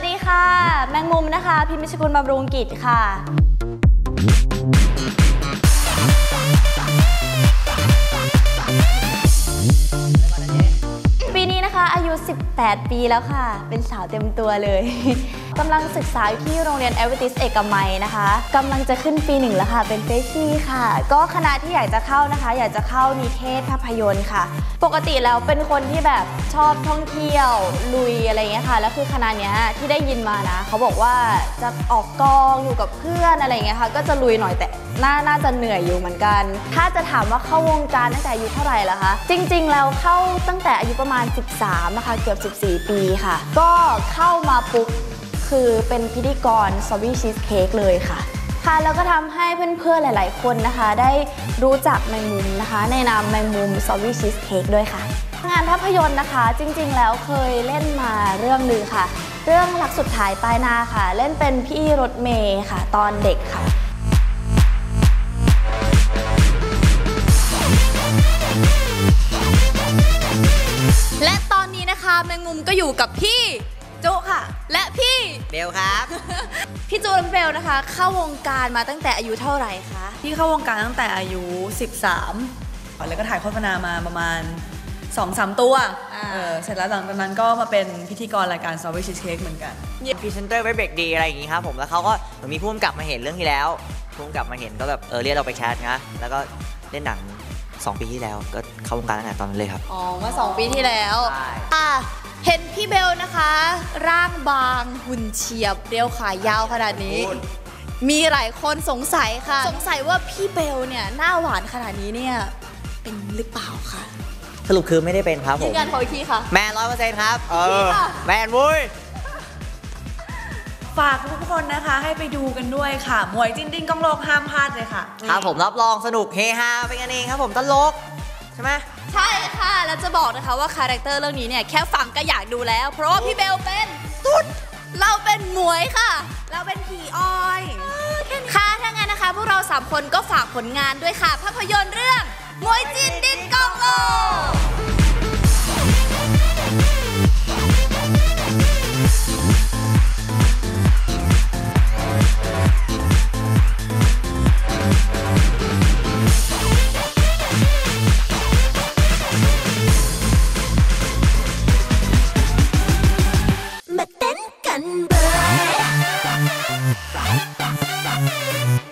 วัสดีค่ะ แมงมุมนะคะ พิมพิชกุลบำรุงกิจค่ะ 18 ปีแล้วค่ะ เป็นสาวเต็มตัวเลย กำลังศึกษาอยู่ที่โรงเรียนเอเวอร์ติสเอกมัยนะคะกำลังจะขึ้นปีหนึ่งแล้วค่ะ เป็นเฟชชี่ค่ะ ก็คณะที่อยากจะเข้านะคะ อยากจะเข้านิเทศภาพยนตร์ค่ะ ปกติแล้วเป็นคนที่แบบชอบท่องเที่ยว ลุยอะไรอย่างเงี้ยค่ะ แล้วคือคณะเนี้ยที่ได้ยินมานะ เขาบอกว่าจะออกกองอยู่กับเพื่อนอะไรอย่างเงี้ยค่ะ ก็จะลุยหน่อยแต่น่าน่าจะเหนื่อยอยู่เหมือนกัน ถ้าจะถามว่าเข้าวงการตั้งแต่อายุเท่าไหร่ล่ะคะ จริง ๆ แล้วเข้าตั้งแต่อายุประมาณ 13นะคะเกือบ 14 ปีค่ะ ก็เข้ามาปุ๊บคือเป็นพิธีกรซอวี่ชีสเค้กเลยค่ะ ค่ะ แล้วก็ทำให้เพื่อนๆ หลายๆ คนนะคะ ได้รู้จักแมงมุมนะคะ ในนามแมงมุมซอวี่ชีสเค้กด้วยค่ะ งานภาพยนตร์นะคะจริงๆ แล้วเคยเล่นมาเรื่องหนึ่งค่ะ เรื่องหลักสุดท้ายปลายนาค่ะ เล่นเป็นพี่รถเมย์ค่ะ ตอนเด็กค่ะและตอนนี้นะคะ แมงมุมก็อยู่กับพี่จุค่ะ และพี่เบลครับ พี่จูและพี่เบลนะคะ เข้าวงการมาตั้งแต่อายุเท่าไหร่คะพี่เข้าวงการตั้งแต่อายุ 13 แล้วก็ถ่ายโฆษณามาประมาณ2-3ตัวอ่าเออเสร็จแล้วหลังจากนั้นก็มาเป็นพิธีกรรายการ s t r a w b e r r y Cheesecake เหมือนกันพรีเซนเตอร์ไว้เบรกดีอะไรอย่างงี้ครับผม แล้วเขาก็เหมือนมีผู้กำกับมาเห็นเรื่องที่แล้วผู้กำกับมาเห็นก็แบบเออเรียกเราไปแคสนะ แล้วก็เล่นหนัง 2 ปีที่แล้วก็เข้าวงการตั้งแต่ตอนนั้นเลยครับ อ๋อเมื่อสองปีที่แล้วใช่ อะเห็นพี่เบลนะคะ ร่างบางหุ่นเฉียบเรียวขายาวขนาดนี้ มีหลายคนสงสัยค่ะ สงสัยว่าพี่เบลเนี่ยหน้าหวานขนาดนี้เนี่ยเป็นหรือเปล่าคะสรุปคือไม่ได้เป็นครับผยืมนยันขออีกทีค่ะ แมนร้อยเปอร์เซ็นต์ครับ เอจริองอะแมนวุ้ย ฝากทุกคนนะคะให้ไปดูกันด้วยค่ะ มวยจิ้นดิ้งกล้องโลกห้ามพลาดเลยค่ะ ครับผมรับรองสนุกเฮฮาเป็นกันเองครับผมตลกใช่ไหมใช่ค่ะ แล้วจะบอกนะคะว่าคาแรคเตอร์เรื่องนี้เนี่ยแค่ฟังก็อยากดูแล้ว เพราะว่าพี่เบลเป็นตุ๊ดเราเป็นหมวยค่ะ เราเป็นผีออยค่ะถ้างั้นนะคะ พวกเราสามคนก็ฝากผลงานด้วยค่ะ ภาพยนตร์เรื่องหมวยจินดินกองโลก した